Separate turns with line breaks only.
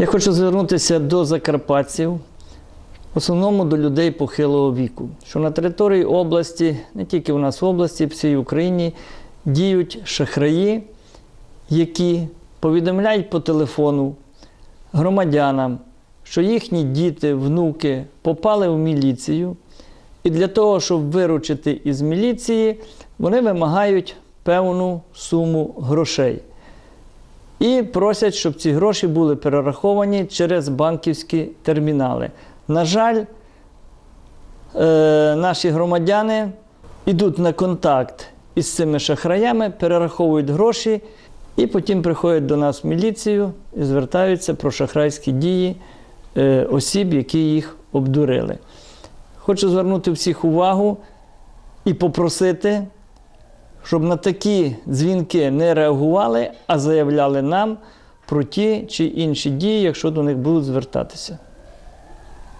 Я хочу звернутися до закарпатців, в основному до людей похилого віку, що на території області, не тільки у нас в області, в всій Україні, діють шахраї, які повідомляють по телефону громадянам, що їхні діти, внуки попали в міліцію, і для того, щоб виручити із міліції, вони вимагають певну суму грошей. І просять, щоб ці гроші були перераховані через банківські термінали. На жаль, е, наші громадяни йдуть на контакт із цими шахраями, перераховують гроші і потім приходять до нас в міліцію і звертаються про шахрайські дії е, осіб, які їх обдурили. Хочу звернути всіх увагу і попросити, щоб на такі дзвінки не реагували, а заявляли нам про ті чи інші дії, якщо до них будуть звертатися.